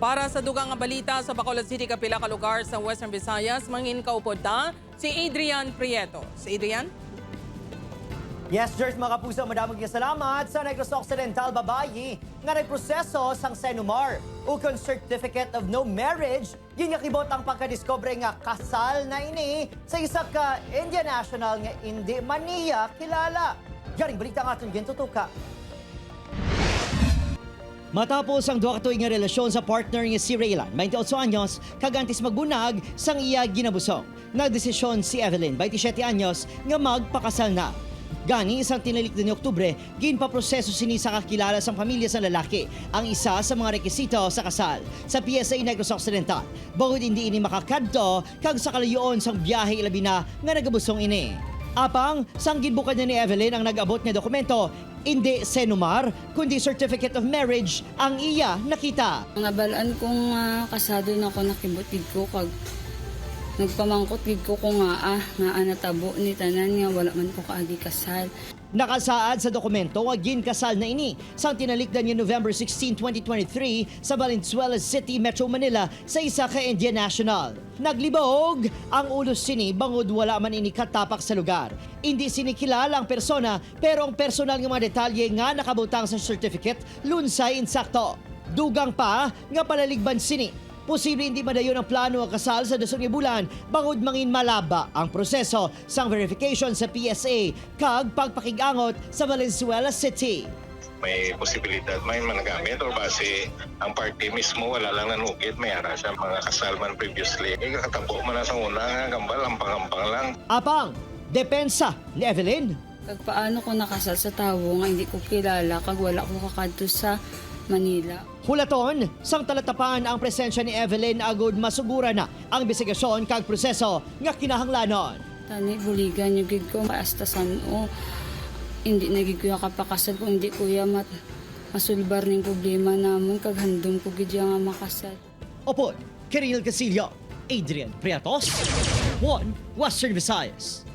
Para sa dugang nga balita sa Bacolod City, kapila ka lugar sa Western Visayas, mangin kaupod ta si Adrian Prieto. Si Adrian? Yes, George, mga kapuso, madaming nga salamat sa Negros Occidental Babayi nga nagproseso sang Senumar. Ukon Certificate of No Marriage, ginyakibot ang pagkadiscover nga kasal na ini sa isa ka Indian national nga hindi maniya kilala. Yaring balita nga itong gintutuka. Matapos ang duha katuig nga relasyon sa partner nga si Raylan, 28 anyos, kagantis magbunag sang iya ginabusong. Nagdesisyon si Evelyn, 27 anyos, nga magpakasal na. Gani isang tinalik ni Oktubre, ginpaproseso sini sa kakilala sa pamilya sa lalaki ang isa sa mga rekisito sa kasal sa PSA Negros Occidental. Bukod hindi ini makakadto kag sa kalayoon sang biyahe ilabi na nga nagabusong ini. Apang, sang ginbukad niya ni Evelyn ang nag-abot nga dokumento, hindi senumar, kundi certificate of marriage ang iya nakita. Nabalaan kong uh, kasado na ako nakibutid ko kag nagpamangkot gid ko ko nga ah nga anatabo ni tanan nga wala man ko kaagi kasal. Nakasaad sa dokumento nga ginkasal na ini sang tinalikdan niya November 16, 2023 sa Valenzuela City, Metro Manila sa isa ka Indian National. Naglibog ang ulos sini bangod wala man ini katapak sa lugar. Hindi sini kilala ang persona pero ang personal nga mga detalye nga nakabutang sa certificate lunsay insakto. Dugang pa nga palaligban sini Posible hindi madayon ang plano ang kasal sa dasong bulan bangod mangin malaba ang proseso sang verification sa PSA kag pagpakigangot sa Valenzuela City. may posibilidad may managamit or base ang party mismo wala lang nanukit may ara siya mga kasal man previously eh kakatabo man na sa una nga gambal ampang-ampang lang Apang, depensa ni Evelyn. Kag paano ko nakasal sa tawo nga hindi ko kilala kag wala ko kakadto sa Manila. Hulaton, sang talatapan ang presensya ni Evelyn agud masugura na ang investigasyon kag proseso nga kinahanglanon. Tani buligan yung gid ko kaastasan o hindi na gid ko kapakasal kung hindi kuya mat masulbar ning problema namon kag handom ko gid nga makasal. Opo, Kiril Casillo, Adrian Priatos, One Western Visayas.